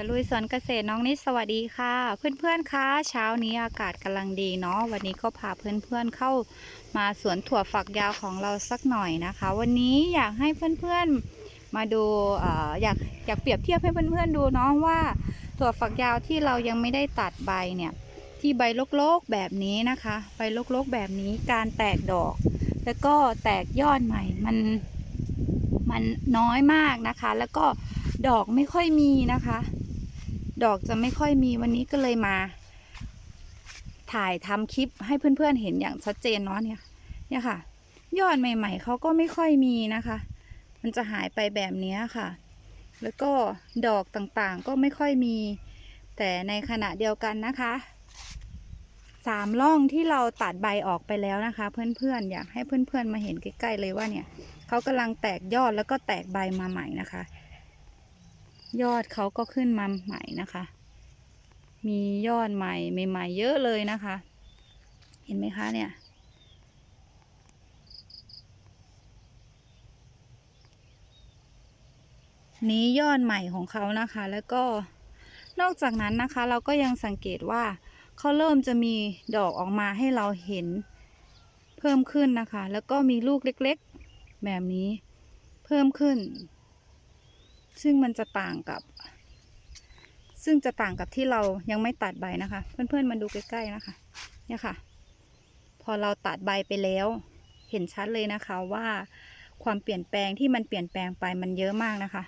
ตะลุยสวนเกษตรน้องนิดสวัสดีค่ะ เพื่อนๆคะเช้านี้อากาศกำลังดีเนาะวันนี้ก็พาเพื่อนๆเข้ามาสวนถั่วฝักยาวของเราสักหน่อยนะคะ วันนี้อยากให้เพื่อนๆมาดูอออยากอยากเปรียบเทียบให้เพื่อนๆดูเนาะว่าถั่วฝักยาวที่เรายังไม่ได้ตัดใบเนี่ยที่ใบโลกๆแบบนี้นะคะ ใบโลกๆแบบนี้การแตกดอก แล้วก็แตกยอดใหม่มันมันน้อยมากนะคะ แล้วก็ดอกไม่ค่อยมีนะคะ ดอกจะไม่ค่อยมีวันนี้ก็เลยมา ถ่ายทำคลิปให้เพื่อนๆเห็นอย่างชัดเจนเนาะเนี่ย เนี่ยค่ะ ยอดใหม่ๆเขาก็ไม่ค่อยมีนะคะ มันจะหายไปแบบนี้ค่ะ แล้วก็ดอกต่างๆก็ไม่ค่อยมี แต่ในขณะเดียวกันนะคะสามร่องที่เราตัดใบออกไปแล้วนะคะ เพื่อนๆอยากให้เพื่อนๆมาเห็นใกล้ๆเลยว่าเนี่ยเขากำลังแตกยอดแล้วก็แตกใบมาใหม่นะคะ ยอดเขาก็ขึ้นมาใหม่นะคะ มียอดใหม่ใหม่ๆเยอะเลยนะคะ เห็นไหมคะเนี่ย นี้ยอดใหม่ของเขานะคะ แล้วก็นอกจากนั้นนะคะ เราก็ยังสังเกตว่าเขาเริ่มจะมีดอกออกมาให้เราเห็นเพิ่มขึ้นนะคะ แล้วก็มีลูกเล็กๆ แบบนี้เพิ่มขึ้น ซึ่งมันจะต่างกับ ซึ่งจะต่างกับที่เรายังไม่ตัดใบนะคะ เพื่อนๆมาดูใกล้ๆนะคะ เนี่ยค่ะ พอเราตัดใบไปแล้ว เห็นชัดเลยนะคะว่าความเปลี่ยนแปลงที่มันเปลี่ยนแปลงไปมันเยอะมากนะคะ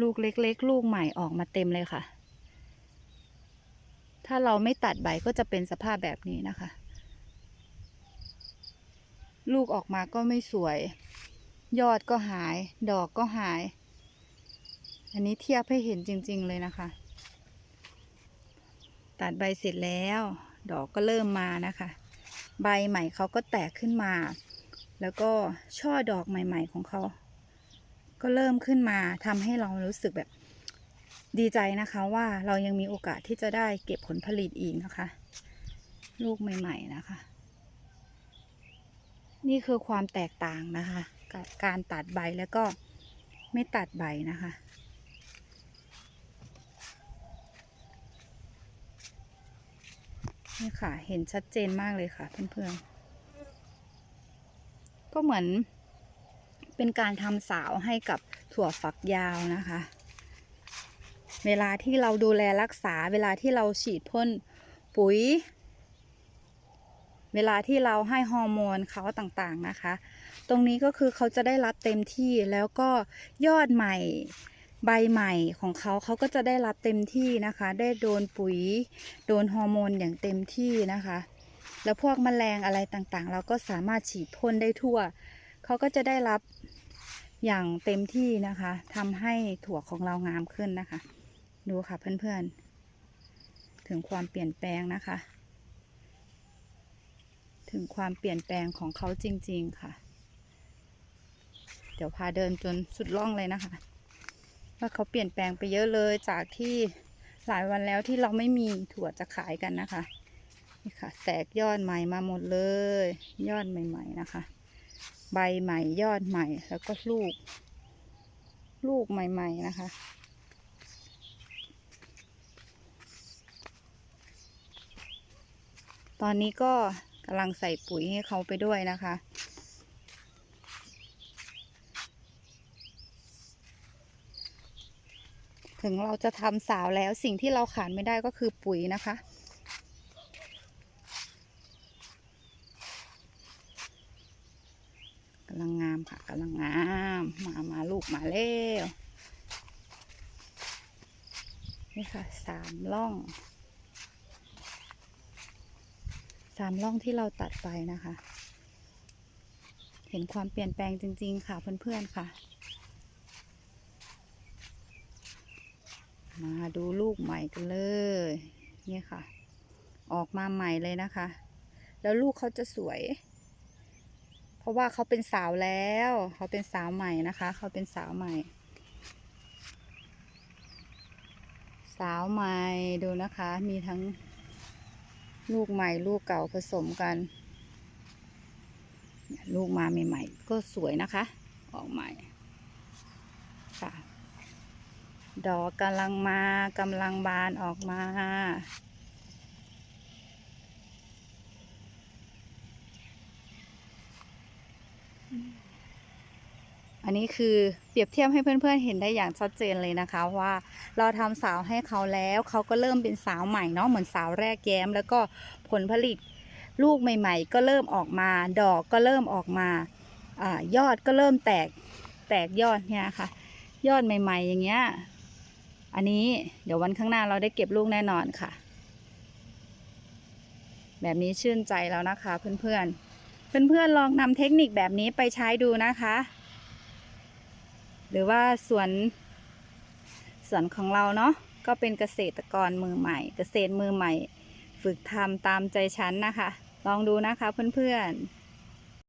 ลูกเล็ก ๆ ลูกใหม่ออกมาเต็มเลยค่ะ ถ้าเราไม่ตัดใบก็จะเป็นสภาพแบบนี้นะคะ ลูกออกมาก็ไม่สวย ยอดก็หาย ดอกก็หาย อันนี้เทียบให้เห็นจริง ๆ เลยนะคะ ตัดใบเสร็จแล้ว ดอกก็เริ่มมานะคะ ใบใหม่เขาก็แตกขึ้นมา แล้วก็ช่อดอกใหม่ ๆ ของเขา ก็เริ่มขึ้นมาทำให้เรารู้สึกแบบดีใจนะคะว่าเรายังมีโอกาสที่จะได้เก็บผลผลิตอีกนะคะ ลูกใหม่ ๆ นะคะ นี่คือความแตกต่างนะคะ กับการตัดใบแล้วก็ไม่ตัดใบนะคะ นี่ค่ะ เห็นชัดเจนมากเลยค่ะเพื่อนๆ ก็เหมือน เป็นการทำสาวให้กับถั่วฝักยาวนะคะ เวลาที่เราดูแลรักษา เวลาที่เราฉีดพ่นปุ๋ย เวลาที่เราให้ฮอร์โมนเขาต่างๆนะคะ ตรงนี้ก็คือเขาจะได้รับเต็มที่แล้วก็ยอดใหม่ ใบใหม่ของเขาเขาก็จะได้รับเต็มที่นะคะ ได้โดนปุ๋ย โดนฮอร์โมนอย่างเต็มที่นะคะ แล้วพวกแมลงอะไรต่างๆ เราก็สามารถฉีดพ่นได้ทั่ว เขาก็จะได้รับอย่างเต็มที่นะคะทำให้ถั่วของเรางามขึ้นนะคะ ดูค่ะเพื่อนๆ ถึงความเปลี่ยนแปลงนะคะ ถึงความเปลี่ยนแปลงของเขาจริง ๆค่ะ เดี๋ยวพาเดินจนสุดล่องเลยนะคะ ว่าเขาเปลี่ยนแปลงไปเยอะเลยจากที่หลายวันแล้วที่เราไม่มีถั่วจะขายกันนะคะนี่ค่ะ แตกยอดใหม่มาหมดเลย ยอดใหม่ ๆนะคะ ใบใหม่ยอดใหม่แล้วก็ลูก ลูกใหม่ ๆ นะคะตอนนี้ก็กำลังใส่ปุ๋ยให้เขาไปด้วยนะคะ ถึงเราจะทำสาวแล้วสิ่งที่เราขาดไม่ได้ก็คือปุ๋ยนะคะ กำลังงามค่ะกำลังงาม มามาลูกมาเร็วนี่ค่ะสามล่องสามล่องที่เราตัดไปนะคะ เห็นความเปลี่ยนแปลงจริง ๆ ค่ะเพื่อนๆค่ะ มาดูลูกใหม่กันเลย นี่ค่ะ ออกมาใหม่เลยนะคะ แล้วลูกเขาจะสวย เพราะว่าเขาเป็นสาวแล้ว เขาเป็นสาวใหม่นะคะ เขาเป็นสาวใหม่ สาวใหม่ดูนะคะ มีทั้งลูกใหม่ลูกเก่าผสมกัน ลูกมาใหม่ๆก็สวยนะคะ ออกใหม่ ค่ะ ดอกกำลังมากำลังบานออกมา อันนี้คือเปรียบเทียบให้เพื่อนๆเห็นได้อย่างชัดเจนเลยนะคะว่าเราทำสาวให้เขาแล้วเขาก็เริ่มเป็นสาวใหม่เนาะเหมือนสาวแรกแย้ม แล้วก็ผลผลิตลูกใหม่ๆ ก็เริ่มออกมา ดอกก็เริ่มออกมาอยอดก็เริ่มแตกแตกยอดเนี่ยค่ะ ยอดใหม่ ๆ อย่างเงี้ย อันนี้เดี๋ยววันข้างหน้าเราได้เก็บลูกแน่นอนค่ะ แบบนี้ชื่นใจแล้วนะคะ เพื่อนๆ เพื่อนๆลองนำเทคนิคแบบนี้ไปใช้ดูนะคะ หรือว่าสวนสวนของเราเนาะก็เป็นเกษตรกรมือใหม่ เกษตรมือใหม่ ฝึกทำตามใจฉันนะคะ ลองดูนะคะเพื่อนๆ